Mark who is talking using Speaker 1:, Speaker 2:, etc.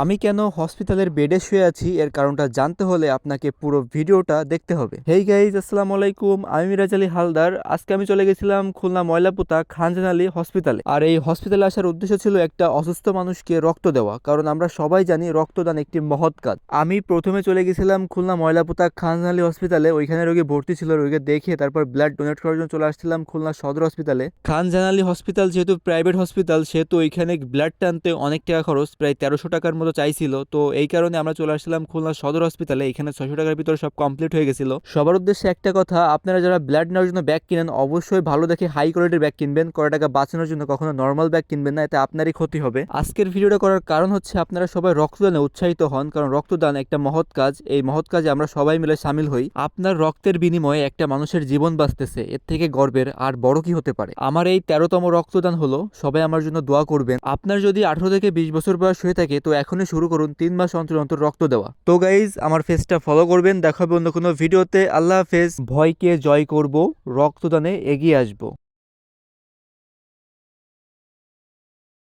Speaker 1: আমি কেন হসপিটালের বেডে শুয়ে আছি? এর কারণটা জানতে হলে আপনাকে পুরো ভিডিওটা দেখতে হবে। হেই গাইজ আসসালামু আলাইকুম। আমি মিরাজ আলী হালদার। আজকে আমি চলে গেছিলাম খুলনা ময়লাপুতা খানজান আলী হসপিটালে। আর এই হসপিটালে আসার উদ্দেশ্য ছিল একটা অসুস্থ মানুষকে রক্ত দেওয়া, কারণ আমরা সবাই জানি রক্তদান একটি মহৎ কাজ। আমি প্রথমে চলে গেছিলাম খুলনা ময়লাপুতা খানজান আলী হসপিটালে। ওইখানে রোগী ভর্তি ছিল, রোগীকে দেখে তারপর ব্লাড ডোনেট করার জন্য চলে আসছিলাম খুলনা সদর হসপিটালে। খান জানালি হসপিটাল যেহেতু প্রাইভেট হসপিটাল সেহেতু ওইখানে ব্লাড টানতে অনেক টাকা খরচ, প্রায় তেরোশো টাকার মতো চাইছিল। তো এই কারণে আমরা চলে আসছিলাম খুলনা সদর হসপিটালে এখানে ছয়শো টাকার ভিতরে সব কমপ্লিট হয়ে গেছিল। সবার উদ্দেশ্যে একটা কথা, আপনারা যারা ব্লাড নেওয়ার জন্য ব্যাগ কিনেন, অবশ্যই ভালো দেখে হাই কোয়ালিটির ব্যাগ কিনবেন। কয় টাকা বাঁচানোর জন্য কখনো নর্মাল ব্যাগ কিনবেন না, এতে আপনারই ক্ষতি হবে। আজকের ভিডিওটা করার কারণ হচ্ছে, আপনারা সবাই রক্তদানে উৎসাহিত হন, কারণ রক্তদান একটা মহৎ কাজ। এই মহৎ কাজে আমরা সবাই মিলে সামিল হই। আপনার রক্তের বিনিময়ে একটা মানুষের জীবন বাঁচতেছে। এর থেকে গর্বের আর বড় কি হতে পারে? আমার এই তেরোতম রক্তদান হলো। সবাই আমার জন্য দোয়া করবেন। আপনার যদি আঠারো থেকে বিশ বছর বয়স হয়ে থাকে, তো এখনই শুরু করুন তিন মাস অন্তর অন্তর রক্ত দেওয়া। তো গাইজ আমার ফেসটা ফলো করবেন দেখা হবে অন্য কোনো ভিডিওতে আল্লাহ হাফেজ। ভয়কে জয় করব, রক্তদানে এগিয়ে আসব।